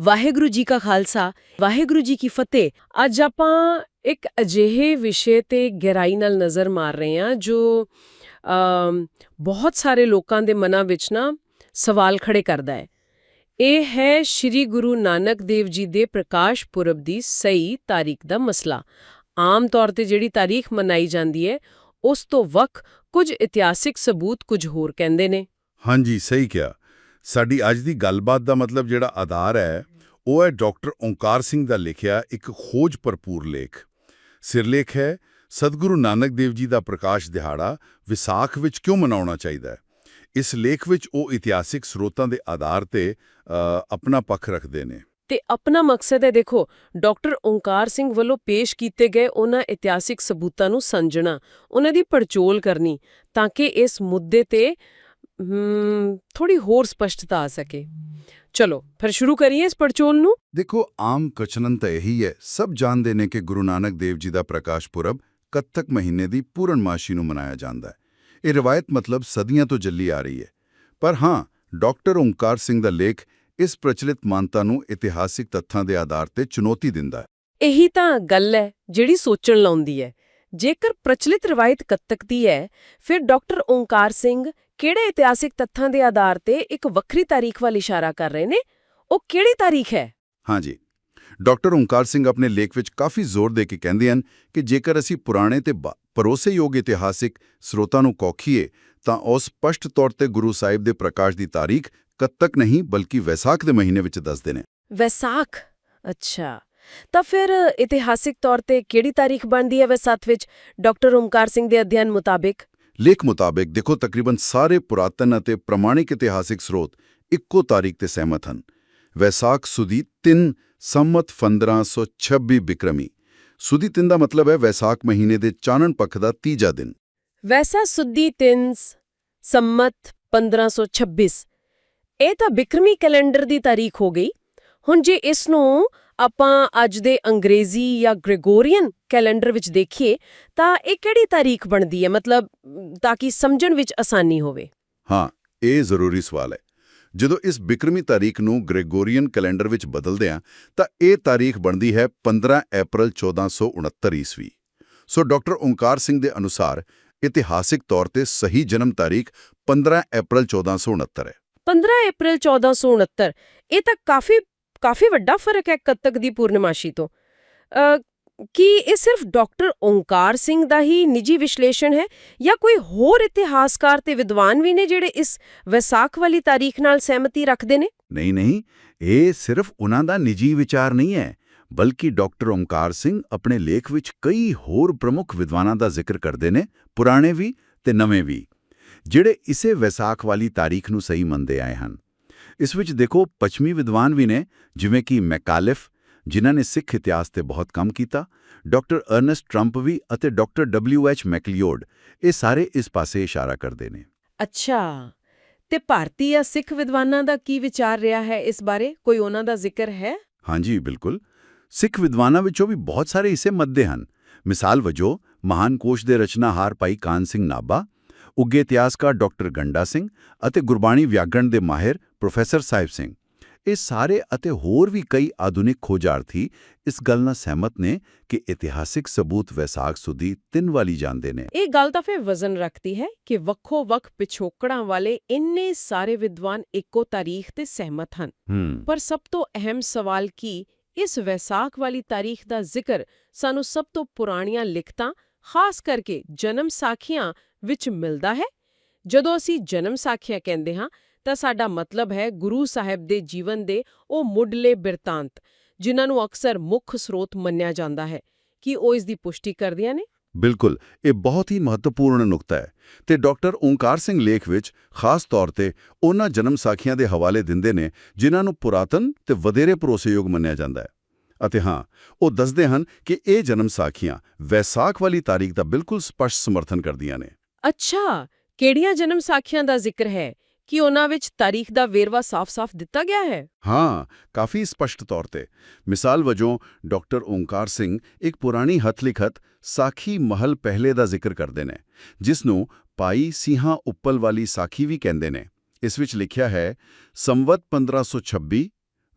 ਵਾਹਿਗੁਰੂ ਜੀ ਕਾ ਖਾਲਸਾ, ਵਾਹਿਗੁਰੂ ਜੀ ਕੀ ਫਤਿਹ। ਅੱਜ ਆਪਾਂ ਇੱਕ ਅਜਿਹੇ ਵਿਸ਼ੇ ਤੇ ਗਹਿਰਾਈ ਨਾਲ ਨਜ਼ਰ ਮਾਰ ਰਹੇ ਹਾਂ ਜੋ ਬਹੁਤ ਸਾਰੇ ਲੋਕਾਂ ਦੇ ਮਨਾਂ ਵਿੱਚ ਨਾ ਸਵਾਲ ਖੜੇ ਕਰਦਾ ਹੈ। ਇਹ ਹੈ ਸ੍ਰੀ ਗੁਰੂ ਨਾਨਕ ਦੇਵ ਜੀ ਦੇ ਪ੍ਰਕਾਸ਼ ਪੁਰਬ ਦੀ ਸਹੀ ਤਾਰੀਖ ਦਾ ਮਸਲਾ। ਆਮ ਤੌਰ ਤੇ ਜਿਹੜੀ ਤਾਰੀਖ ਮਨਾਈ ਜਾਂਦੀ ਹੈ, ਉਸ ਤੋਂ ਵੱਖ ਕੁਝ ਇਤਿਹਾਸਿਕ ਸਬੂਤ ਕੁਝ ਹੋਰ ਕਹਿੰਦੇ ਨੇ। ਹਾਂਜੀ, ਸਹੀ ਕਿਹਾ। ਸਾਡੀ ਅੱਜ ਦੀ ਗੱਲਬਾਤ ਦਾ ਮਤਲਬ ਜਿਹੜਾ ਆਧਾਰ ਹੈ, ਉਹ ਹੈ ਡਾਕਟਰ ਓਂਕਾਰ ਸਿੰਘ ਦਾ ਲਿਖਿਆ ਇੱਕ ਖੋਜ ਭਰਪੂਰ ਲੇਖ। ਸਿਰਲੇਖ ਹੈ, ਸਤਿਗੁਰੂ ਨਾਨਕ ਦੇਵ ਜੀ ਦਾ ਪ੍ਰਕਾਸ਼ ਦਿਹਾੜਾ ਵਿਸਾਖ ਵਿੱਚ ਕਿਉਂ ਮਨਾਉਣਾ ਚਾਹੀਦਾ ਹੈ? ਇਸ ਲੇਖ ਵਿੱਚ ਉਹ ਇਤਿਹਾਸਿਕ ਸਰੋਤਾਂ ਦੇ ਆਧਾਰ ਤੇ ਆਪਣਾ ਪੱਖ ਰੱਖਦੇ ਨੇ। ਤੇ ਆਪਣਾ ਮਕਸਦ ਹੈ, ਦੇਖੋ, ਡਾਕਟਰ ਓਂਕਾਰ ਸਿੰਘ ਵੱਲੋਂ ਪੇਸ਼ ਕੀਤੇ ਗਏ ਉਹਨਾਂ ਇਤਿਹਾਸਿਕ ਸਬੂਤਾਂ ਨੂੰ ਸਮਝਣਾ ਉਹਨਾਂ ਦੀ ਪੜਚੋਲ ਕਰਨੀ, ਤਾਂ ਕਿ ਇਸ ਮੁੱਦੇ ਤੇ ਥੋੜੀ ਹੋਰ ਸਪਸ਼ਟਤਾ ਆ ਸਕੇ। ਚਲੋ ਫਿਰ ਸ਼ੁਰੂ ਕਰੀਏ ਇਸ ਪੜਚੋਲ ਨੂੰ? ਦੇਖੋ ਆਮ ਕਚਨਨ ਤਾਂ ਇਹੀ ਹੈ ਸਭ ਜਾਣਦੇ ਨੇ ਕਿ ਗੁਰੂ ਨਾਨਕ ਦੇਵ ਜੀ ਦਾ ਪ੍ਰਕਾਸ਼ ਪੁਰਬ ਕੱਤਕ ਮਹੀਨੇ ਦੀ ਪੂਰਨਮਾਸ਼ੀ ਨੂੰ ਮਨਾਇਆ ਜਾਂਦਾ ਹੈ। ਇਹ ਰਵਾਇਤ ਮਤਲਬ ਸਦੀਆਂ ਤੋਂ ਚੱਲੀ ਆ ਰਹੀ ਹੈ। ਪਰ ਹਾਂ ਡਾਕਟਰ ਓਂਕਾਰ ਸਿੰਘ ਦਾ ਲੇਖ ਇਸ ਪ੍ਰਚਲਿਤ ਮਾਨਤਾ ਨੂੰ ਇਤਿਹਾਸਿਕ ਤੱਥਾਂ ਦੇ ਆਧਾਰ ਤੇ ਚੁਣੌਤੀ ਦਿੰਦਾ ਹੈ। ਇਹੀ ਤਾਂ ਗੱਲ ਹੈ ਜਿਹੜੀ ਸੋਚਣ ਲਾਉਂਦੀ ਹੈ। ਜੇਕਰ ਪ੍ਰਚਲਿਤ ਰਵਾਇਤ ਕੱਤਕ ਦੀ ਹੈ ਫਿਰ ਡਾਕਟਰ ਓਂਕਾਰ ਸਿੰਘ ਕਿਹੜੇ ਇਤਿਹਾਸਿਕ ਤੱਥਾਂ ਦੇ ਆਧਾਰ ਤੇ ਇੱਕ ਵੱਖਰੀ ਤਾਰੀਖ ਵੱਲ ਇਸ਼ਾਰਾ ਕਰ ਰਹੇ ਨੇ? ਉਹ ਕਿਹੜੀ ਤਾਰੀਖ ਹੈ? ਹਾਂਜੀ ਡਾਕਟਰ ਓਂਕਾਰ ਸਿੰਘ ਆਪਣੇ ਲੇਖ ਵਿੱਚ ਕਾਫੀ ਜ਼ੋਰ ਦੇ ਕੇ ਕਹਿੰਦੇ ਹਨ ਕਿ ਜੇਕਰ ਅਸੀਂ ਪੁਰਾਣੇ ਤੇ ਭਰੋਸੇਯੋਗ ਇਤਿਹਾਸਿਕ ਸਰੋਤਾਂ ਨੂੰ ਕੋਖੀਏ ਤਾਂ ਉਹ ਸਪਸ਼ਟ ਤੌਰ ਤੇ ਗੁਰੂ ਸਾਹਿਬ ਦੇ ਪ੍ਰਕਾਸ਼ ਦੀ ਤਾਰੀਖ ਕੱਤਕ ਨਹੀਂ ਬਲਕਿ ਵੈਸਾਖ ਦੇ ਮਹੀਨੇ ਵਿੱਚ ਦੱਸਦੇ ਨੇ। ਵੈਸਾਖ? ਅੱਛਾ। ਤਾਂ ਫਿਰ ਇਤਿਹਾਸਿਕ ਤੌਰ ਤੇ ਕਿਹੜੀ ਤਾਰੀਖ ਬਣਦੀ ਹੈ? ਵੈਸਾਖ ਵਿੱਚ ਡਾਕਟਰ ਓਮਕਾਰ ਸਿੰਘ ਦੇ ਅਧਿਐਨ ਮੁਤਾਬਿਕ। ਲੇਖ ਮੁਤਾਬਕ ਦੇਖੋ ਤਕਰੀਬਨ ਸਾਰੇ ਪੁਰਾਤਨ ਅਤੇ ਪ੍ਰਮਾਣਿਕ ਇਤਿਹਾਸਿਕ ਸਰੋਤ ਇੱਕੋ ਤਾਰੀਖ ਤੇ ਸਹਿਮਤ ਹਨ। ਵੈਸਾਖ ਸੁਦੀ 3 ਸੰਮਤ 1526 ਬਿਕਰਮੀ। ਸੁਦੀ 3 ਦਾ ਮਤਲਬ ਹੈ ਵੈਸਾਖ ਮਹੀਨੇ ਦੇ ਚਾਨਣ ਪੱਖ ਦਾ ਤੀਜਾ ਦਿਨ। ਵੈਸਾ ਸੁਦੀ 3 ਸੰਮਤ 1526 ਇਹ ਤਾਂ ਬਿਕਰਮੀ ਕੈਲੰਡਰ ਦੀ ਤਾਰੀਖ ਹੋ ਗਈ। ਹੁਣ ਜੇ ਇਸ ਨੂੰ ਆਪਾਂ ਅੱਜ ਦੇ ਅੰਗਰੇਜ਼ੀ ਜਾਂ ਗ੍ਰੈਗੋਰੀਅਨ ਕੈਲੰਡਰ ਵਿੱਚ ਦੇਖੀਏ ਤਾਂ ਇਹ ਕਿਹੜੀ ਤਾਰੀਖ ਬਣਦੀ ਹੈ? ਮਤਲਬ ਤਾਂ ਕਿ ਸਮਝਣ ਵਿੱਚ ਆਸਾਨੀ ਹੋਵੇ। ਹਾਂ ਇਹ ਜ਼ਰੂਰੀ ਸਵਾਲ ਹੈ। ਜਦੋਂ ਇਸ ਬਿਕਰਮੀ ਤਾਰੀਖ ਨੂੰ ਗ੍ਰੈਗੋਰੀਅਨ ਕੈਲੰਡਰ ਵਿੱਚ ਬਦਲਦੇ ਹਾਂ ਤਾਂ ਇਹ ਤਾਰੀਖ ਬਣਦੀ ਹੈ 15 ਅਪ੍ਰੈਲ 1469 ਈਸਵੀ। ਸੋ ਡਾਕਟਰ ਓਂਕਾਰ ਸਿੰਘ ਦੇ ਅਨੁਸਾਰ ਇਤਿਹਾਸਿਕ ਤੌਰ ਤੇ ਸਹੀ ਜਨਮ ਤਾਰੀਖ 15 ਅਪ੍ਰੈਲ 1469 ਹੈ। 15 ਅਪ੍ਰੈਲ 1469 ਇਹ ਤਾਂ ਕਾਫੀ ਕਾਫੀ ਵੱਡਾ ਫ਼ਰਕ ਹੈ ਕੱਤਕ ਦੀ ਪੂਰਨਮਾਸ਼ੀ ਤੋਂ। ਕੀ ਇਹ ਸਿਰਫ ਡਾਕਟਰ ਓਂਕਾਰ ਸਿੰਘ ਦਾ ਹੀ ਨਿੱਜੀ ਵਿਸ਼ਲੇਸ਼ਣ ਹੈ ਜਾਂ ਕੋਈ ਹੋਰ ਇਤਿਹਾਸਕਾਰ ਤੇ ਵਿਦਵਾਨ ਵੀ ਨੇ ਜਿਹੜੇ ਇਸ ਵਿਸਾਖ ਵਾਲੀ ਤਾਰੀਖ ਨਾਲ ਸਹਿਮਤੀ ਰੱਖਦੇ ਨੇ? ਨਹੀਂ ਨਹੀਂ, ਇਹ ਸਿਰਫ ਉਹਨਾਂ ਦਾ ਨਿੱਜੀ ਵਿਚਾਰ ਨਹੀਂ ਹੈ, ਬਲਕਿ ਡਾਕਟਰ ਓਮਕਾਰ ਸਿੰਘ ਆਪਣੇ ਲੇਖ ਵਿੱਚ ਕਈ ਹੋਰ ਪ੍ਰਮੁੱਖ ਵਿਦਵਾਨਾਂ ਦਾ ਜ਼ਿਕਰ ਕਰਦੇ ਨੇ, ਪੁਰਾਣੇ ਵੀ ਤੇ ਨਵੇਂ ਵੀ, ਜਿਹੜੇ ਇਸੇ ਵਿਸਾਖ ਵਾਲੀ ਤਾਰੀਖ ਨੂੰ ਸਹੀ ਮੰਨਦੇ ਆਏ ਹਨ। ਇਸ ਵਿੱਚ ਦੇਖੋ ਪੱਛਮੀ ਵਿਦਵਾਨ ਵੀ ਨੇ ਜਿਵੇਂ ਕਿ ਮੈਕਾਲਿਫ ਜਿਨ੍ਹਾਂ ਨੇ ਸਿੱਖ ਇਤਿਹਾਸ ਤੇ ਬਹੁਤ ਕੰਮ ਕੀਤਾ ਡਾਕਟਰ ਅਰਨੈਸਟ ਟਰੰਪ ਵੀ ਅਤੇ ਡਾਕਟਰ ਡਬਲਯੂ ਐਚ ਮੈਕਲੀਓਡ ਇਹ ਸਾਰੇ ਇਸ ਪਾਸੇ ਇਸ਼ਾਰਾ ਕਰਦੇ ਨੇ। ਅੱਛਾ। ਤੇ ਭਾਰਤੀ ਜਾਂ ਸਿੱਖ ਵਿਦਵਾਨਾਂ ਦਾ ਕੀ ਵਿਚਾਰ ਰਿਹਾ ਹੈ ਇਸ ਬਾਰੇ? ਕੋਈ ਉਹਨਾਂ ਦਾ ਜ਼ਿਕਰ ਹੈ? ਹਾਂਜੀ ਬਿਲਕੁਲ। ਸਿੱਖ ਵਿਦਵਾਨਾਂ ਵਿੱਚੋਂ ਵੀ ਬਹੁਤ ਸਾਰੇ ਹਿੱਸੇ ਮੱਦੇ ਹਨ। ਮਿਸਾਲ ਵਜੋਂ ਮਹਾਨ ਕੋਸ਼ ਦੇ ਰਚਨਾਹਾਰ ਭਾਈ ਕਾਨ ਸਿੰਘ ਨਾਭਾ ਉੱਗੇ ਇਤਿਹਾਸਕਾਰ ਡਾਕਟਰ ਗੰਡਾ ਸਿੰਘ ਅਤੇ ਗੁਰਬਾਣੀ ਵਿਆਕਰਣ ਦੇ ਮਾਹਿਰ ਪ੍ਰੋਫੈਸਰ ਸਾਹਿਬ ਸਿੰਘ। ਇਹ ਸਾਰੇ ਅਤੇ ਹੋਰ ਵੀ ਕਈ ਆਧੁਨਿਕ ਖੋਜਾਰਥੀ ਇਸ ਗੱਲ ਨਾਲ ਸਹਿਮਤ ਨੇ ਕਿ ਇਤਿਹਾਸਿਕ ਸਬੂਤ ਵੈਸਾਖ ਸੁਦੀ ਤਿੰਨ ਵਾਲੀ ਜਾਂਦੇ ਨੇ। ਇਹ ਗੱਲ ਤਾਂ ਫਿਰ ਵਜ਼ਨ ਰੱਖਦੀ ਹੈ ਕਿ ਵੱਖੋ-ਵੱਖ ਪਿਛੋਕੜਾਂ ਵਾਲੇ ਇੰਨੇ ਸਾਰੇ ਵਿਦਵਾਨ ਇੱਕੋ ਤਾਰੀਖ ਤੇ ਸਹਿਮਤ ਹਨ। ਪਰ ਸਭ ਤੋਂ ਅਹਿਮ ਸਵਾਲ ਕੀ ਇਸ ਵੈਸਾਖ ਵਾਲੀ ਤਾਰੀਖ ਦਾ ਜ਼ਿਕਰ ਸਾਨੂੰ ਸਭ ਤੋਂ ਪੁਰਾਣੀਆਂ ਲਿਖਤਾਂ ਖਾਸ ਕਰਕੇ ਜਨਮ ਸਾਖੀਆਂ ਵਿੱਚ ਮਿਲਦਾ ਹੈ? ਜਦੋਂ ਅਸੀਂ ਜਨਮ ਸਾਖੀਆਂ ਕਹਿੰਦੇ ਹਾਂ, ਤਾਂ ਸਾਡਾ ਮਤਲਬ ਹੈ ਗੁਰੂ ਸਾਹਿਬ ਦੇ ਜੀਵਨ ਦੇ ਉਹ ਮੁੱਢਲੇ ਬਿਰਤਾਂਤ, ਜਿਨ੍ਹਾਂ ਨੂੰ ਅਕਸਰ ਮੁੱਖ ਸਰੋਤ ਮੰਨਿਆ ਜਾਂਦਾ ਹੈ। ਕਿ ਉਹ ਇਸ ਦੀ ਪੁਸ਼ਟੀ ਕਰਦੀਆਂ ਨੇ? ਬਿਲਕੁਲ, ਇਹ ਬਹੁਤ ਹੀ ਮਹੱਤਵਪੂਰਨ ਨੁਕਤਾ ਹੈ ਤੇ ਡਾਕਟਰ ਓਂਕਾਰ ਸਿੰਘ ਲੇਖ ਵਿੱਚ ਖਾਸ ਤੌਰ ਤੇ ਉਹਨਾਂ ਜਨਮ ਸਾਖੀਆਂ ਦੇ ਹਵਾਲੇ ਦਿੰਦੇ ਨੇ, ਜਿਨ੍ਹਾਂ ਨੂੰ ਪੁਰਾਤਨ ਤੇ ਵਧੇਰੇ ਭਰੋਸੇਯੋਗ ਮੰਨਿਆ ਜਾਂਦਾ ਹੈ। ਅਤੇ ਹਾਂ, ਉਹ ਦੱਸਦੇ ਹਨ ਕਿ ਇਹ ਜਨਮ ਸਾਖੀਆਂ ਵੈਸਾਖ ਵਾਲੀ ਤਾਰੀਖ ਦਾ ਬਿਲਕੁਲ ਸਪਸ਼ਟ ਸਮਰਥਨ ਕਰਦੀਆਂ ਨੇ। ਅੱਛਾ, ਕਿਹੜੀਆਂ ਜਨਮ ਸਾਖੀਆਂ ਦਾ ਜ਼ਿਕਰ ਹੈ ਕਿ ਉਹਨਾਂ ਵਿੱਚ ਤਾਰੀਖ ਦਾ ਵੇਰਵਾ ਸਾਫ਼-ਸਾਫ਼ ਦਿੱਤਾ ਗਿਆ ਹੈ? ਹਾਂ, ਕਾਫੀ ਸਪਸ਼ਟ ਤੌਰ ਤੇ। ਮਿਸਾਲ ਵਜੋਂ, ਡਾਕਟਰ ਓਂਕਾਰ ਸਿੰਘ ਇੱਕ ਪੁਰਾਣੀ ਹੱਥ ਲਿਖਤ ਸਾਖੀ ਮਹਲ ਪਹਿਲੇ ਦਾ ਜ਼ਿਕਰ ਕਰਦੇ ਨੇ, ਜਿਸ ਨੂੰ ਪਾਈ ਸਿੰਘਾਂ ਉੱਪਲ ਵਾਲੀ ਸਾਖੀ ਵੀ ਕਹਿੰਦੇ ਨੇ। ਇਸ ਵਿੱਚ ਲਿਖਿਆ ਹੈ, ਸੰਵਤ 1526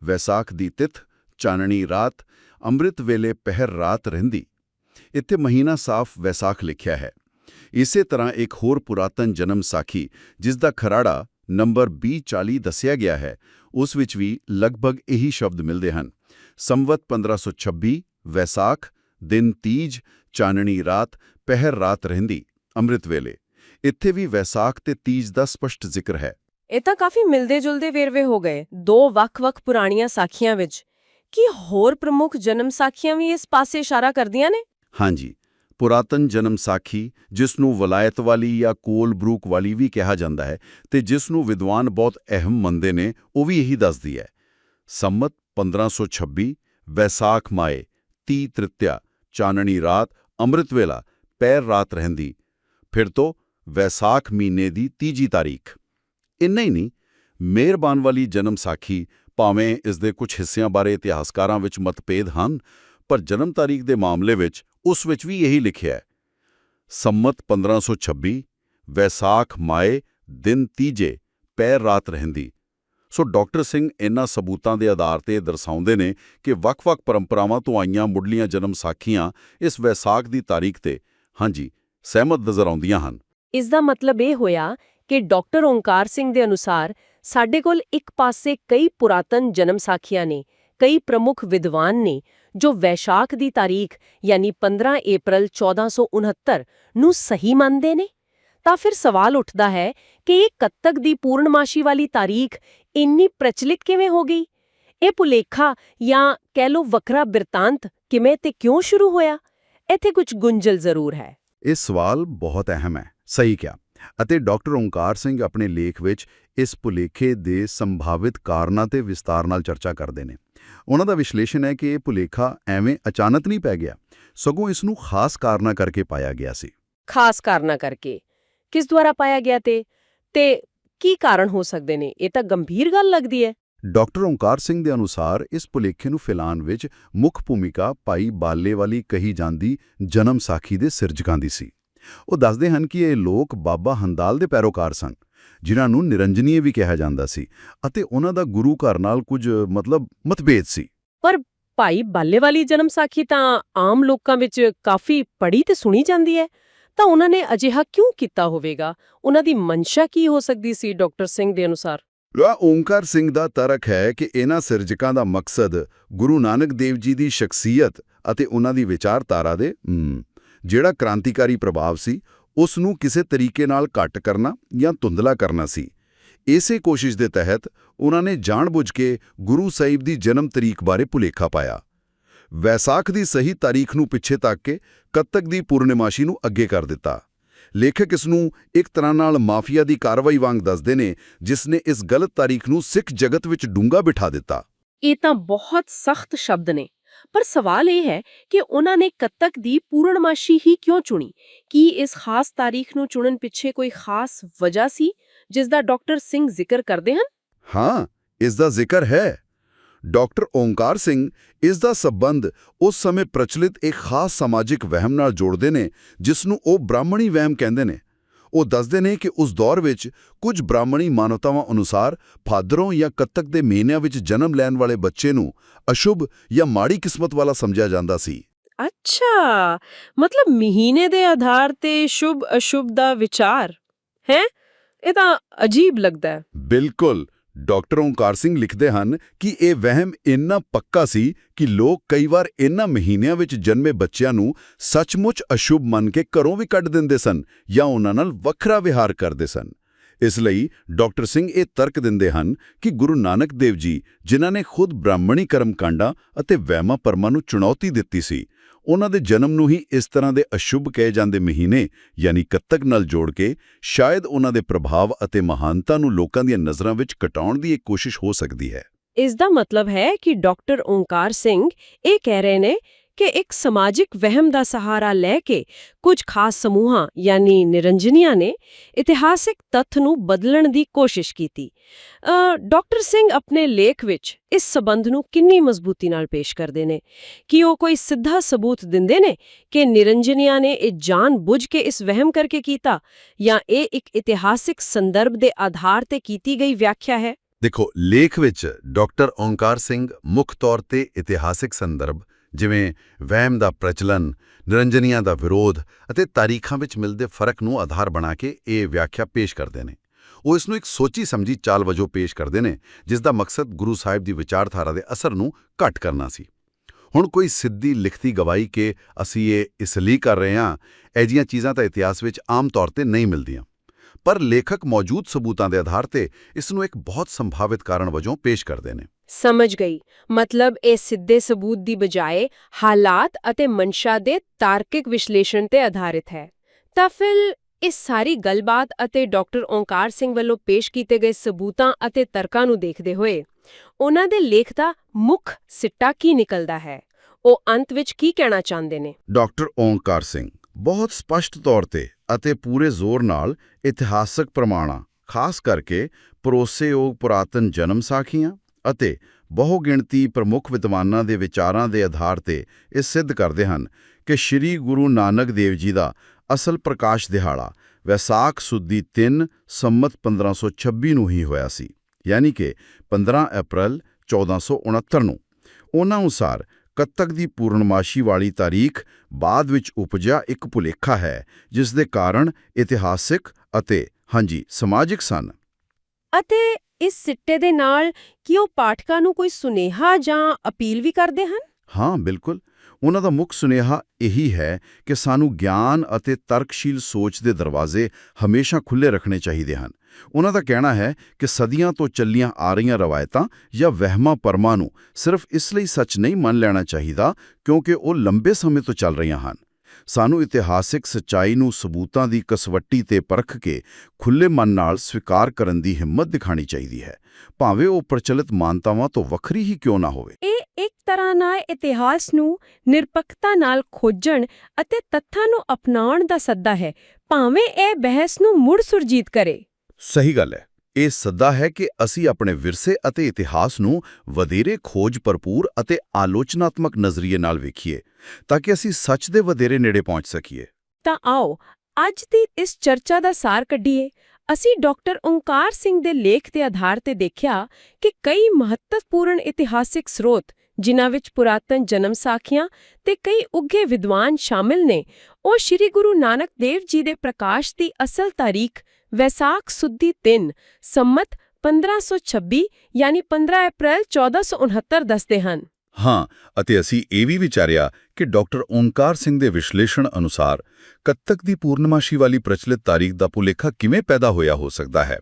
ਵੈਸਾਖ ਦੀ ਤਿਥ, ਚਾਨਣੀ ਰਾਤ, ਅੰਮ੍ਰਿਤ ਵੇਲੇ ਪਹਿਰ ਰਾਤ ਰਹਿੰਦੀ। ਇੱਥੇ ਮਹੀਨਾ ਸਾਫ਼ ਵੈਸਾਖ ਲਿਖਿਆ ਹੈ। ਇਸੇ ਤਰ੍ਹਾਂ ਇੱਕ ਹੋਰ ਪੁਰਾਤਨ ਜਨਮ ਸਾਖੀ ਜਿਸ ਦਾ ਖਰਾੜਾ ਨੰਬਰ 2040 ਦੱਸਿਆ ਗਿਆ ਹੈ ਉਸ ਵਿੱਚ ਵੀ ਲਗਭਗ ਇਹੀ ਸ਼ਬਦ ਮਿਲਦੇ ਹਨ। ਸੰਵਤ 1526 ਵੈਸਾਖ ਦਿਨ ਤੀਜ ਚਾਨਣੀ ਰਾਤ ਪਹਿਰ ਰਾਤ ਰਹਿੰਦੀ ਅੰਮ੍ਰਿਤ ਵੇਲੇ। ਇੱਥੇ ਵੀ ਵੈਸਾਖ ਤੇ ਤੀਜ ਦਾ ਸਪਸ਼ਟ ਜ਼ਿਕਰ ਹੈ। ਇਹ ਤਾਂ ਕਾਫੀ ਮਿਲਦੇ-ਜੁਲਦੇ ਵੇਰਵੇ ਹੋ ਗਏ ਦੋ ਵੱਖ-ਵੱਖ ਪੁਰਾਣੀਆਂ ਸਾਖੀਆਂ ਵਿੱਚ। ਕੀ ਹੋਰ ਪ੍ਰਮੁੱਖ ਜਨਮ ਸਾਖੀਆਂ ਵੀ ਇਸ ਪਾਸੇ ਇਸ਼ਾਰਾ ਕਰਦੀਆਂ ਨੇ? ਹਾਂਜੀ ਪੁਰਾਤਨ ਜਨਮ ਸਾਖੀ ਜਿਸ ਨੂੰ ਵਲਾਇਤ ਵਾਲੀ ਜਾਂ ਕੋਲ ਬਰੂਕ ਵਾਲੀ ਵੀ ਕਿਹਾ ਜਾਂਦਾ ਹੈ ਤੇ ਜਿਸ ਨੂੰ ਵਿਦਵਾਨ ਬਹੁਤ ਅਹਿਮ ਮੰਨਦੇ ਨੇ, ਉਹ ਵੀ ਇਹੀ ਦੱਸਦੀ ਹੈ। ਸੰਮਤ 1526 ਵੈਸਾਖ ਮਾਏ ਤੀ ਤ੍ਰਿਤਿਆ, ਚਾਨਣੀ ਰਾਤ, ਅੰਮ੍ਰਿਤ ਵੇਲਾ, ਪੈਰ ਰਾਤ ਰਹਿੰਦੀ। ਫਿਰ ਤੋਂ ਵੈਸਾਖ ਮਹੀਨੇ ਦੀ ਤੀਜੀ ਤਾਰੀਖ। ਇੰਨਾ ਹੀ ਨਹੀਂ, ਮਿਹਰਬਾਨ ਵਾਲੀ ਜਨਮ ਸਾਖੀ, ਭਾਵੇਂ ਇਸ ਦੇ ਕੁਝ ਹਿੱਸਿਆਂ ਬਾਰੇ ਇਤਿਹਾਸਕਾਰਾਂ ਵਿੱਚ ਮਤਭੇਦ ਹਨ, ਪਰ ਜਨਮ ਤਾਰੀਖ ਦੇ ਮਾਮਲੇ ਵਿੱਚ ਉਸ ਵਿੱਚ ਵੀ ਇਹੀ ਲਿਖਿਆ ਹੈ, ਸੰਮਤ 1526 ਵੈਸਾਖ ਮਾਏ, ਦਿਨ ਤੀਜੇ, ਪੈਰ ਰਾਤ ਰਹਿੰਦੀ। ਸੋ ਡਾਕਟਰ ਸਿੰਘ ਇਹਨਾਂ ਸਬੂਤਾਂ ਦੇ ਆਧਾਰ ਤੇ ਦਰਸਾਉਂਦੇ ਨੇ ਕਿ ਵੱਖ-ਵੱਖ ਪਰੰਪਰਾਵਾਂ ਤੋਂ ਆਈਆਂ ਮੁੱਢਲੀਆਂ ਜਨਮ ਸਾਖੀਆਂ ਇਸ ਵੈਸਾਖ ਦੀ ਤਾਰੀਖ ਤੇ, ਹਾਂਜੀ, ਸਹਿਮਤ ਨਜ਼ਰ ਆਉਂਦੀਆਂ ਹਨ। ਇਸ ਦਾ ਮਤਲਬ ਇਹ ਹੋਇਆ ਕਿ ਡਾਕਟਰ ਓਂਕਾਰ ਸਿੰਘ ਦੇ ਅਨੁਸਾਰ ਸਾਡੇ ਕੋਲ ਇੱਕ ਪਾਸੇ ਕਈ ਪੁਰਾਤਨ ਜਨਮ ਸਾਖੀਆਂ ਨੇ, ਕਈ ਪ੍ਰਮੁੱਖ ਵਿਦਵਾਨ ਨੇ ਜੋ ਵੈਸ਼ਾਖ ਦੀ ਤਾਰੀਖ, ਯਾਨੀ 15 ਅਪ੍ਰੈਲ 1469 ਨੂੰ ਸਹੀ ਮੰਨਦੇ ਨੇ? ਤਾਂ ਫਿਰ ਸਵਾਲ ਉੱਠਦਾ ਹੈ ਕਿ ਇਹ ਕੱਤਕ ਦੀ ਪੂਰਨਮਾਸ਼ੀ ਵਾਲੀ ਤਾਰੀਖ ਇੰਨੀ ਪ੍ਰਚਲਿਤ ਕਿਵੇਂ ਹੋ ਗਈ? ਇਹ ਭੁਲੇਖਾ ਜਾਂ ਕਹਿ ਲੋ ਵੱਖਰਾ ਬਿਰਤਾਂਤ ਕਿਵੇਂ ਤੇ ਕਿਉਂ ਸ਼ੁਰੂ ਹੋਇਆ? ਇੱਥੇ ਕੁਝ ਗੁੰਝਲ ਜ਼ਰੂਰ ਹੈ। ਇਹ ਸਵਾਲ ਬਹੁਤ ਅਹਿਮ ਹੈ। ਸਹੀ ਕਿਹਾ। ਅਤੇ ਡਾਕਟਰ ਓਂਕਾਰ ਸਿੰਘ ਆਪਣੇ ਲੇਖ ਵਿੱਚ ਇਸ ਭੁਲੇਖੇ ਦੇ ਸੰਭਾਵਿਤ ਕਾਰਨਾਂ ਤੇ ਵਿਸਤਾਰ ਨਾਲ ਚਰਚਾ ਕਰਦੇ ਨੇ। ਉਹਨਾਂ ਦਾ ਵਿਸ਼ਲੇਸ਼ਣ ਹੈ ਕਿ ਇਹ ਭੁਲੇਖਾ ਐਵੇਂ ਅਚਾਨਕ ਨਹੀਂ ਪੈ ਗਿਆ ਸਗੋਂ ਇਸ ਨੂੰ ਖਾਸ ਕਾਰਨਾਂ ਕਰਕੇ ਪਾਇਆ ਗਿਆ ਸੀ। ਖਾਸ ਕਾਰਨਾਂ ਕਰਕੇ? ਕਿਸ ਦੁਆਰਾ ਪਾਇਆ ਗਿਆ ਤੇ? ਤੇ ਕੀ ਕਾਰਨ ਹੋ ਸਕਦੇ ਨੇ? ਇਹ ਤਾਂ ਗੰਭੀਰ ਗੱਲ ਲੱਗਦੀ ਹੈ। ਡਾਕਟਰ ਓਂਕਾਰ ਸਿੰਘ ਦੇ ਅਨੁਸਾਰ ਇਸ ਭੁਲੇਖੇ ਨੂੰ ਫੈਲਾਉਣ ਵਿੱਚ ਮੁੱਖ ਭੂਮਿਕਾ ਭਾਈ ਬਾਲੇ ਵਾਲੀ ਕਹੀ ਜਾਂਦੀ ਜਨਮ ਸਾਖੀ ਦੇ ਸਿਰਜਕਾਂ ਦੀ ਸੀ। ਉਹ ਦੱਸਦੇ ਹਨ ਕਿ ਇਹ ਲੋਕ ਬਾਬਾ ਹੰਦਾਲ ਦੇ ਪੈਰੋਕਾਰ ਸਨ। ਜਿਨ੍ਹਾਂ ਨੂੰ ਨਿਰੰਜਨੀਏ ਵੀ ਕਿਹਾ ਜਾਂਦਾ ਸੀ ਅਤੇ ਉਹਨਾਂ ਦਾ ਗੁਰੂ ਘਰ ਨਾਲ ਕੁਝ ਮਤਲਬ ਮਤਭੇਦ ਸੀ। ਭਾਈ ਬਾਲੇ ਵਾਲੀ ਜਨਮ ਸਾਖੀ ਤਾਂ ਆਮ ਲੋਕਾਂ ਵਿੱਚ ਕਾਫੀ ਪੜੀ ਤੇ ਸੁਣੀ ਜਾਂਦੀ ਹੈ। ਤਾਂ ਉਹਨਾਂ ਨੇ ਅਜਿਹਾ ਕਿਉਂ ਕੀਤਾ ਹੋਵੇਗਾ? ਉਹਨਾਂ ਦੀ ਮਨਸ਼ਾ ਕੀ ਹੋ ਸਕਦੀ ਸੀ ਡਾਕਟਰ ਸਿੰਘ ਦੇ ਅਨੁਸਾਰ? ਲਾ ਓਂਕਾਰ ਸਿੰਘ ਦਾ ਤਰਕ ਹੈ ਕਿ ਇਹਨਾਂ ਸਿਰਜਕਾਂ ਦਾ ਮਕਸਦ ਗੁਰੂ ਨਾਨਕ ਦੇਵ ਜੀ ਦੀ ਸ਼ਖਸੀਅਤ ਅਤੇ ਉਹਨਾਂ ਦੀ ਵਿਚਾਰਧਾਰਾ ਦੇ ਜਿਹੜਾ ਕ੍ਰਾਂਤੀਕਾਰੀ ਪ੍ਰਭਾਵ ਸੀ ਉਸ ਨੂੰ ਕਿਸੇ ਤਰੀਕੇ ਨਾਲ ਘੱਟ ਕਰਨਾ ਜਾਂ ਧੁੰਦਲਾ ਕਰਨਾ ਸੀ। ਇਸੇ ਕੋਸ਼ਿਸ਼ ਦੇ ਤਹਿਤ ਉਹਨਾਂ ਨੇ ਜਾਣਬੁੱਝ ਕੇ ਗੁਰੂ ਸਾਹਿਬ ਦੀ ਜਨਮ ਤਰੀਕ ਬਾਰੇ ਭੁਲੇਖਾ ਪਾਇਆ। ਵੈਸਾਖ ਦੀ ਸਹੀ ਤਾਰੀਖ ਨੂੰ ਪਿੱਛੇ ਤੱਕ ਕੇ ਕੱਤਕ ਦੀ ਪੂਰਨਿਮਾਸ਼ੀ ਨੂੰ ਅੱਗੇ ਕਰ ਦਿੱਤਾ। ਲੇਖਕ ਇਸ ਨੂੰ ਇੱਕ ਤਰ੍ਹਾਂ ਨਾਲ ਮਾਫੀਆ ਦੀ ਕਾਰਵਾਈ ਵਾਂਗ ਦੱਸਦੇ ਨੇ, ਜਿਸ ਨੇ ਇਸ ਗਲਤ ਤਾਰੀਖ ਨੂੰ ਸਿੱਖ ਜਗਤ ਵਿੱਚ ਡੂੰਘਾ ਬਿਠਾ ਦਿੱਤਾ। ਇਹ ਤਾਂ ਬਹੁਤ ਸਖਤ ਸ਼ਬਦ ਨੇ। ਪਰ ਸਵਾਲ ਇਹ ਹੈ ਕਿ ਉਹਨਾਂ ਨੇ ਕੱਤਕ ਦੀ ਪੂਰਨਮਾਸ਼ੀ ਹੀ ਕਿਉਂ ਚੁਣੀ? ਕੀ ਇਸ ਖਾਸ ਤਾਰੀਖ ਨੂੰ ਚੁਣਨ ਪਿੱਛੇ ਕੋਈ ਖਾਸ ਵਜ੍ਹਾ ਸੀ, ਜਿਸ ਦਾ ਡਾਕਟਰ ਸਿੰਘ ਜ਼ਿਕਰ ਕਰਦੇ ਹਨ? ਹਾਂ, ਇਸ ਦਾ ਜ਼ਿਕਰ ਹੈ। ਡਾਕਟਰ ਓਂਕਾਰ ਸਿੰਘ ਇਸ ਦਾ ਸਬੰਧ ਉਸ ਸਮੇਂ ਪ੍ਰਚਲਿਤ ਇੱਕ ਖਾਸ ਸਮਾਜਿਕ ਵਹਿਮ ਨਾਲ ਜੋੜਦੇ ਨੇ, ਜਿਸ ਨੂੰ ਉਹ ਬ੍ਰਾਹਮਣੀ ਵਹਿਮ ਕਹਿੰਦੇ ਨੇ। ਉਹ ਦੱਸਦੇ ਨੇ ਕਿ ਉਸ ਦੌਰ ਵਿੱਚ ਕੁਝ ਬ੍ਰਾਹਮਣੀ ਮਾਨਵਤਾਵਾਂ ਅਨੁਸਾਰ ਭਾਦਰੋਂ ਜਾਂ ਕੱਤਕ ਦੇ ਮਹੀਨਿਆਂ ਵਿੱਚ ਜਨਮ ਲੈਣ ਵਾਲੇ ਬੱਚੇ ਨੂੰ ਅਸ਼ੁਭ ਜਾਂ ਮਾੜੀ ਕਿਸਮਤ ਵਾਲਾ ਸਮਝਿਆ ਜਾਂਦਾ ਸੀ। ਅੱਛਾ! ਮਤਲਬ ਮਹੀਨੇ ਦੇ ਆਧਾਰ ਤੇ ਸ਼ੁਭ ਅਸ਼ੁਭ ਦਾ ਵਿਚਾਰ? ਹੈ? ਇਹ ਤਾਂ ਅਜੀਬ ਲੱਗਦਾ ਹੈ। ਬਿਲਕੁਲ! ਡਾਕਟਰ ਓਂਕਾਰ ਸਿੰਘ ਲਿਖਦੇ ਹਨ ਕਿ ਇਹ ਵਹਿਮ ਇੰਨਾ ਪੱਕਾ ਸੀ ਕਿ ਲੋਕ ਕਈ ਵਾਰ ਇਨ੍ਹਾਂ ਮਹੀਨਿਆਂ ਵਿੱਚ ਜਨਮੇ ਬੱਚਿਆਂ ਨੂੰ ਸੱਚਮੁੱਚ ਅਸ਼ੁਭ ਮੰਨ ਕੇ ਘਰੋਂ ਵੀ ਕੱਢ ਦਿੰਦੇ ਸਨ ਜਾਂ ਉਹਨਾਂ ਨਾਲ ਵੱਖਰਾ ਵਿਹਾਰ ਕਰਦੇ ਸਨ। ਇਸ ਲਈ ਡਾਕਟਰ ਸਿੰਘ ਇਹ ਤਰਕ ਦਿੰਦੇ ਹਨ ਕਿ ਗੁਰੂ ਨਾਨਕ ਦੇਵ ਜੀ, ਜਿਨ੍ਹਾਂ ਨੇ ਖੁਦ ਬ੍ਰਾਹਮਣੀ ਕਰਮਕਾਂਡਾਂ ਅਤੇ ਵਹਿਮਾਂ ਪਰਮਾਂ ਨੂੰ ਚੁਣੌਤੀ ਦਿੱਤੀ ਸੀ ਉਹਨਾਂ ਦੇ ਜਨਮ ਨੂੰ ਹੀ ਇਸ ਤਰ੍ਹਾਂ ਦੇ ਅਸ਼ੁਭ ਕਹੇ ਜਾਂਦੇ ਮਹੀਨੇ, ਯਾਨੀ ਕੱਤਕ ਨਾਲ ਜੋੜ ਕੇ, ਸ਼ਾਇਦ ਉਹਨਾਂ ਦੇ ਪ੍ਰਭਾਵ ਅਤੇ ਮਹਾਨਤਾ ਨੂੰ ਲੋਕਾਂ ਦੀਆਂ ਨਜ਼ਰਾਂ ਵਿੱਚ ਕਟਾਉਣ ਦੀ ਇੱਕ ਕੋਸ਼ਿਸ਼ ਹੋ ਸਕਦੀ ਹੈ। ਇਸ ਦਾ ਮਤਲਬ ਹੈ ਕਿ ਡਾਕਟਰ ਓਂਕਾਰ ਸਿੰਘ ਇਹ ਕਹਿ ਰਹੇ ਨੇ ਕਿ ਇੱਕ ਸਮਾਜਿਕ ਵਹਿਮ ਦਾ ਸਹਾਰਾ ਲੈ ਕੇ ਕੁਝ ਖਾਸ ਸਮੂਹਾਂ, ਯਾਨੀ ਨਿਰੰਜਨੀਆਂ ਨੇ ਇਤਿਹਾਸਿਕ ਤੱਥ ਨੂੰ ਬਦਲਣ ਦੀ ਕੋਸ਼ਿਸ਼ ਕੀਤੀ। ਡਾਕਟਰ ਸਿੰਘ ਆਪਣੇ ਲੇਖ ਵਿੱਚ ਇਸ ਸਬੰਧ ਨੂੰ ਕਿੰਨੀ ਮਜ਼ਬੂਤੀ ਨਾਲ ਪੇਸ਼ ਕਰਦੇ ਨੇ? ਕਿ ਉਹ ਕੋਈ ਸਿੱਧਾ ਸਬੂਤ ਦਿੰਦੇ ਨੇ ਕਿ ਨਿਰੰਜਨੀਆਂ ਨੇ ਇਹ ਜਾਣ ਬੁੱਝ ਕੇ ਇਸ ਵਹਿਮ ਕਰਕੇ ਕੀਤਾ ਜਾਂ ਇਹ ਇੱਕ ਇਤਿਹਾਸਿਕ ਸੰਦਰਭ ਦੇ ਆਧਾਰ ਤੇ ਕੀਤੀ ਗਈ ਵਿਆਖਿਆ ਹੈ? ਦੇਖੋ, ਲੇਖ ਵਿੱਚ ਡਾਕਟਰ ਓਂਕਾਰ ਸਿੰਘ ਮੁੱਖ ਤੌਰ ਤੇ ਇਤਿਹਾਸਿਕ ਸੰਦਰਭ ਜਿਵੇਂ ਵਹਿਮ ਦਾ ਪ੍ਰਚਲਨ, ਨਿਰੰਜਨੀਆਂ ਦਾ ਵਿਰੋਧ ਅਤੇ ਤਾਰੀਖਾਂ ਵਿੱਚ ਮਿਲਦੇ ਫ਼ਰਕ ਨੂੰ ਆਧਾਰ ਬਣਾ ਕੇ ਇਹ ਵਿਆਖਿਆ ਪੇਸ਼ ਕਰਦੇ ਨੇ। ਉਹ ਇਸ ਨੂੰ ਇੱਕ ਸੋਚੀ ਸਮਝੀ ਚਾਲ ਵਜੋਂ ਪੇਸ਼ ਕਰਦੇ ਨੇ, ਜਿਸ ਦਾ ਮਕਸਦ ਗੁਰੂ ਸਾਹਿਬ ਦੀ ਵਿਚਾਰਧਾਰਾ ਦੇ ਅਸਰ ਨੂੰ ਘੱਟ ਕਰਨਾ ਸੀ। ਹੁਣ ਕੋਈ ਸਿੱਧੀ ਲਿਖਤੀ ਗਵਾਹੀ ਕਿ ਅਸੀਂ ਇਹ ਇਸ ਲਈ ਕਰ ਰਹੇ ਹਾਂ ਅਜਿਹੀਆਂ ਚੀਜ਼ਾਂ ਤਾਂ ਇਤਿਹਾਸ ਵਿੱਚ ਆਮ ਤੌਰ ਤੇ ਨਹੀਂ ਮਿਲਦੀਆਂ। ਪਰ ਲੇਖਕ ਮੌਜੂਦ ਸਬੂਤਾਂ ਦੇ ਆਧਾਰ ਤੇ ਇਸ ਨੂੰ ਇੱਕ ਬਹੁਤ ਸੰਭਾਵਿਤ ਕਾਰਨ ਵਜੋਂ ਪੇਸ਼ ਕਰਦੇ ਨੇ। ਸਮਝ ਗਈ। ਮਤਲਬ ਇਹ ਸਿੱਧੇ ਸਬੂਤ ਦੀ ਬਜਾਏ ਹਾਲਾਤ ਅਤੇ ਮਨਸ਼ਾ ਦੇ ਤਾਰਕਿਕ ਵਿਸ਼ਲੇਸ਼ਣ ਤੇ ਆਧਾਰਿਤ ਹੈ। ਤਾਂ ਫਿਰ ਇਸ ਸਾਰੀ ਗੱਲਬਾਤ ਅਤੇ ਡਾਕਟਰ ਓਂਕਾਰ ਸਿੰਘ ਵੱਲੋਂ ਪੇਸ਼ ਕੀਤੇ ਗਏ ਸਬੂਤਾਂ ਅਤੇ ਤਰਕਾਂ ਨੂੰ ਦੇਖਦੇ ਹੋਏ ਉਹਨਾਂ ਦੇ ਲੇਖ ਦਾ ਮੁੱਖ ਸਿੱਟਾ ਕੀ ਨਿਕਲਦਾ ਹੈ? ਉਹ ਅੰਤ ਵਿੱਚ ਕੀ ਕਹਿਣਾ ਚਾਹੁੰਦੇ ਨੇ? ਡਾਕਟਰ ਓਂਕਾਰ ਸਿੰਘ, ਬਹੁਤ ਸਪਸ਼ਟ ਤੌਰ ਤੇ ਅਤੇ ਪੂਰੇ ਜ਼ੋਰ ਨਾਲ ਇਤਿਹਾਸਕ ਪ੍ਰਮਾਣਾਂ, ਖਾਸ ਕਰਕੇ ਭਰੋਸੇਯੋਗ ਪੁਰਾਤਨ ਜਨਮ ਸਾਖੀਆਂ ਅਤੇ ਬਹੁਗਿਣਤੀ ਪ੍ਰਮੁੱਖ ਵਿਦਵਾਨਾਂ ਦੇ ਵਿਚਾਰਾਂ ਦੇ ਆਧਾਰ ਤੇ ਇਹ ਸਿੱਧ ਕਰਦੇ ਹਨ ਕਿ ਸ੍ਰੀ ਗੁਰੂ ਨਾਨਕ ਦੇਵ ਜੀ ਦਾ ਅਸਲ ਪ੍ਰਕਾਸ਼ ਦਿਹਾੜਾ ਵੈਸਾਖ ਸੁਦੀ 3 ਸੰਮਤ 1526 ਨੂੰ ਹੀ ਹੋਇਆ ਸੀ, ਯਾਨੀ ਕਿ 15 ਅਪ੍ਰੈਲ 1469 ਨੂੰ। ਉਹਨਾਂ ਅਨੁਸਾਰ ਕੱਤਕ ਦੀ ਪੂਰਨਮਾਸ਼ੀ ਵਾਲੀ ਤਾਰੀਖ ਬਾਅਦ ਵਿੱਚ ਉਪਜਿਆ ਇੱਕ ਭੁਲੇਖਾ ਹੈ, ਜਿਸ ਦੇ ਕਾਰਨ ਇਤਿਹਾਸਿਕ ਅਤੇ ਹਾਂਜੀ ਸਮਾਜਿਕ ਸਨ। ਅਤੇ ਇਸ ਸਿੱਟੇ ਦੇ ਨਾਲ ਕੀ ਉਹ ਪਾਠਕਾਂ ਨੂੰ ਕੋਈ ਸੁਨੇਹਾ ਜਾਂ ਅਪੀਲ ਵੀ ਕਰਦੇ ਹਨ? ਹਾਂ, ਬਿਲਕੁਲ। ਉਹਨਾਂ ਦਾ ਮੁੱਖ ਸੁਨੇਹਾ ਇਹੀ ਹੈ ਕਿ ਸਾਨੂੰ ਗਿਆਨ ਅਤੇ ਤਰਕਸ਼ੀਲ ਸੋਚ ਦੇ ਦਰਵਾਜ਼ੇ ਹਮੇਸ਼ਾ ਖੁੱਲੇ ਰੱਖਣੇ ਚਾਹੀਦੇ ਹਨ। ਉਹਨਾਂ ਦਾ ਕਹਿਣਾ ਹੈ ਕਿ ਸਦੀਆਂ ਤੋਂ ਚੱਲੀਆਂ ਆ ਰਹੀਆਂ ਰਵਾਇਤਾਂ ਜਾਂ ਵਹਿਮਾਂ ਪਰਮਾਂ ਨੂੰ ਸਿਰਫ ਇਸ ਲਈ ਸੱਚ ਨਹੀਂ ਮੰਨ ਲੈਣਾ ਚਾਹੀਦਾ ਕਿਉਂਕਿ ਉਹ ਲੰਬੇ ਸਮੇਂ ਤੋਂ ਚੱਲ ਰਹੀਆਂ ਹਨ। ਸਾਨੂੰ ਇਤਿਹਾਸਿਕ ਸੱਚਾਈ ਨੂੰ ਸਬੂਤਾਂ ਦੀ ਕਸਵੱਟੀ ਤੇ ਪਰਖ ਕੇ ਖੁੱਲੇ ਮਨ ਨਾਲ ਸਵੀਕਾਰ ਕਰਨ ਦੀ ਹਿੰਮਤ ਦਿਖਾਣੀ ਚਾਹੀਦੀ ਹੈ। ਭਾਵੇਂ ਉਹ ਪ੍ਰਚਲਿਤ ਮਾਨਤਾਵਾਂ ਤੋਂ ਵੱਖਰੀ ਹੀ ਕਿਉਂ ਨਾ ਹੋਵੇ। ਇਹ ਇੱਕ ਤਰ੍ਹਾਂ ਨਾਲ ਇਤਿਹਾਸ ਨੂੰ ਨਿਰਪੱਖਤਾ ਨਾਲ ਖੋਜਣ ਅਤੇ ਤੱਥਾਂ ਨੂੰ ਅਪਣਾਉਣ ਦਾ ਸੱਦਾ ਹੈ। ਭਾਵੇਂ ਇਹ ਬਹਿਸ ਨੂੰ ਮੁੜ ਸੁਰਜੀਤ ਕਰੇ। ਸਹੀ ਗੱਲ ਹੈ। ਇਹ ਸੱਦਾ ਹੈ ਕਿ ਅਸੀਂ ਆਪਣੇ ਵਿਰਸੇ ਅਤੇ ਇਤਿਹਾਸ ਨੂੰ ਵਧੇਰੇ ਖੋਜ ਭਰਪੂਰ ਅਤੇ ਆਲੋਚਨਾਤਮਕ ਨਜ਼ਰੀਏ ਨਾਲ ਵੇਖੀਏ, ਤਾਂ ਕਿ ਅਸੀਂ ਸੱਚ ਦੇ ਵਧੇਰੇ ਨੇੜੇ ਪਹੁੰਚ ਸਕੀਏ। ਤਾਂ ਆਓ, ਅੱਜ ਦੀ ਇਸ ਚਰਚਾ ਦਾ ਸਾਰ ਕੱਢੀਏ। ਅਸੀਂ ਡਾਕਟਰ ਓਂਕਾਰ ਸਿੰਘ ਦੇ ਲੇਖ ਦੇ ਆਧਾਰ ਤੇ ਦੇਖਿਆ ਕਿ ਕਈ ਮਹੱਤਵਪੂਰਨ ਇਤਿਹਾਸਿਕ ਸਰੋਤ, ਜਿਨ੍ਹਾਂ ਵਿੱਚ ਪੁਰਾਤਨ ਜਨਮ ਸਾਖੀਆਂ ਤੇ ਕਈ ਉੱਘੇ ਵਿਦਵਾਨ ਸ਼ਾਮਿਲ ਨੇ, ਉਹ ਸ੍ਰੀ ਗੁਰੂ ਨਾਨਕ ਦੇਵ ਜੀ ਦੇ ਪ੍ਰਕਾਸ਼ ਦੀ ਅਸਲ ਤਾਰੀਖ ਵੈਸਾਖ ਸੁਦੀ 3 ਸੰਮਤ 1526 ਯਾਨੀ 15 ਅਪ੍ਰੈਲ 1469 ਦੱਸਦੇ ਹਨ ਹਾਂ ਅਤੇ ਅਸੀਂ ਇਹ ਵੀ ਵਿਚਾਰਿਆ ਕਿ ਡਾਕਟਰ ਓਂਕਾਰ ਸਿੰਘ ਦੇ ਵਿਸ਼ਲੇਸ਼ਣ ਅਨੁਸਾਰ ਕੱਤਕ ਦੀ ਪੂਰਨਮਾਸ਼ੀ ਵਾਲੀ ਪ੍ਰਚਲਿਤ ਤਾਰੀਖ ਦਾ ਭੁਲੇਖਾ ਕਿਵੇਂ ਪੈਦਾ ਹੋਇਆ ਹੋ ਸਕਦਾ ਹੈ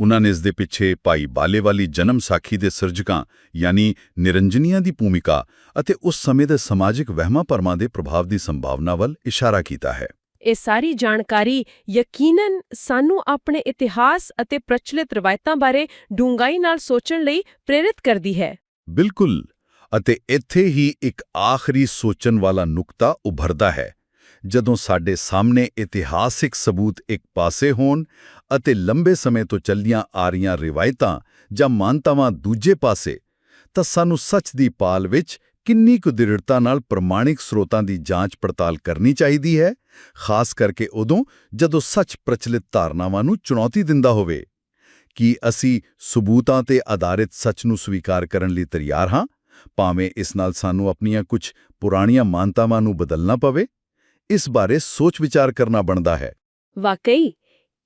ਉਹਨਾਂ ਨੇ ਇਸ ਦੇ ਪਿੱਛੇ ਭਾਈ ਬਾਲੇ ਵਾਲੀ ਜਨਮ ਸਾਖੀ ਦੇ ਸਿਰਜਕਾਂ ਯਾਨੀ ਨਿਰੰਜਨੀਆਂ ਦੀ ਭੂਮਿਕਾ ਅਤੇ ਉਸ ਸਮੇਂ ਦੇ ਸਮਾਜਿਕ ਵਹਿਮਾਂ ਪਰਮਾਂ ਦੇ ਪ੍ਰਭਾਵ ਦੀ ਸੰਭਾਵਨਾ ਵੱਲ ਇਸ਼ਾਰਾ ਕੀਤਾ ਹੈ ਇਹ ਸਾਰੀ ਜਾਣਕਾਰੀ ਯਕੀਨਨ ਸਾਨੂੰ ਆਪਣੇ ਇਤਿਹਾਸ ਅਤੇ ਪ੍ਰਚਲਿਤ ਰਵਾਇਤਾਂ ਬਾਰੇ ਡੂੰਘਾਈ ਨਾਲ ਸੋਚਣ ਲਈ ਪ੍ਰੇਰਿਤ ਕਰਦੀ ਹੈ। ਬਿਲਕੁਲ, ਅਤੇ ਇੱਥੇ ਹੀ ਇੱਕ ਆਖਰੀ ਸੋਚਣ ਵਾਲਾ ਨੁਕਤਾ ਉਭਰਦਾ ਹੈ। ਜਦੋਂ ਸਾਡੇ ਸਾਹਮਣੇ ਇਤਿਹਾਸਿਕ ਸਬੂਤ ਇੱਕ ਪਾਸੇ ਹੋਣ ਅਤੇ ਲੰਬੇ ਸਮੇਂ ਤੋਂ ਚੱਲੀਆਂ ਆ ਰਹੀਆਂ ਰਿਵਾਇਤਾਂ ਜਾਂ ਮਾਨਤਾਵਾਂ ਦੂਜੇ ਪਾਸੇ, ਤਾਂ ਸਾਨੂੰ ਸੱਚ ਦੀ ਪਾਲ ਵਿੱਚ ਕਿੰਨੀ ਕੁ ਦ੍ਰਿੜਤਾ ਨਾਲ ਪ੍ਰਮਾਣਿਕ ਸਰੋਤਾਂ ਦੀ ਜਾਂਚ ਪੜਤਾਲ ਕਰਨੀ ਚਾਹੀਦੀ ਹੈ, ਖਾਸ ਕਰਕੇ ਉਦੋਂ ਜਦੋਂ ਸੱਚ ਪ੍ਰਚਲਿਤ ਧਾਰਨਾਵਾਂ ਨੂੰ ਚੁਣੌਤੀ ਦਿੰਦਾ ਹੋਵੇ? ਕੀ ਅਸੀਂ ਸਬੂਤਾਂ ਤੇ ਆਧਾਰਿਤ ਸੱਚ ਨੂੰ ਸਵੀਕਾਰ ਕਰਨ ਲਈ ਤਿਆਰ ਹਾਂ, ਭਾਵੇਂ ਇਸ ਨਾਲ ਸਾਨੂੰ ਆਪਣੀਆਂ ਕੁਝ ਪੁਰਾਣੀਆਂ ਮਾਨਤਾਵਾਂ ਨੂੰ ਬਦਲਣਾ ਪਵੇ? ਇਸ ਬਾਰੇ ਸੋਚ ਵਿਚਾਰ ਕਰਨਾ ਬਣਦਾ ਹੈ। ਵਾਕਈ,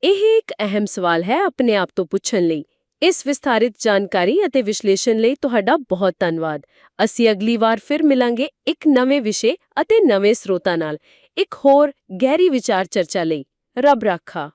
ਇਹ ਇੱਕ ਅਹਿਮ ਸਵਾਲ ਹੈ ਆਪਣੇ ਆਪ ਤੋਂ ਪੁੱਛਣ ਲਈ। ਇਸ ਵਿਸਥਾਰਿਤ ਜਾਣਕਾਰੀ ਅਤੇ ਵਿਸ਼ਲੇਸ਼ਣ ਲਈ ਤੁਹਾਡਾ ਬਹੁਤ ਧੰਨਵਾਦ। ਅਸੀਂ ਅਗਲੀ ਵਾਰ ਫਿਰ ਮਿਲਾਂਗੇ ਇੱਕ ਨਵੇਂ ਵਿਸ਼ੇ ਅਤੇ ਨਵੇਂ ਸਰੋਤਾਂ ਨਾਲ। ਇੱਕ ਹੋਰ ਗਹਿਰੀ ਵਿਚਾਰ ਚਰਚਾ ਲਈ। ਰੱਬ ਰਾਖਾ।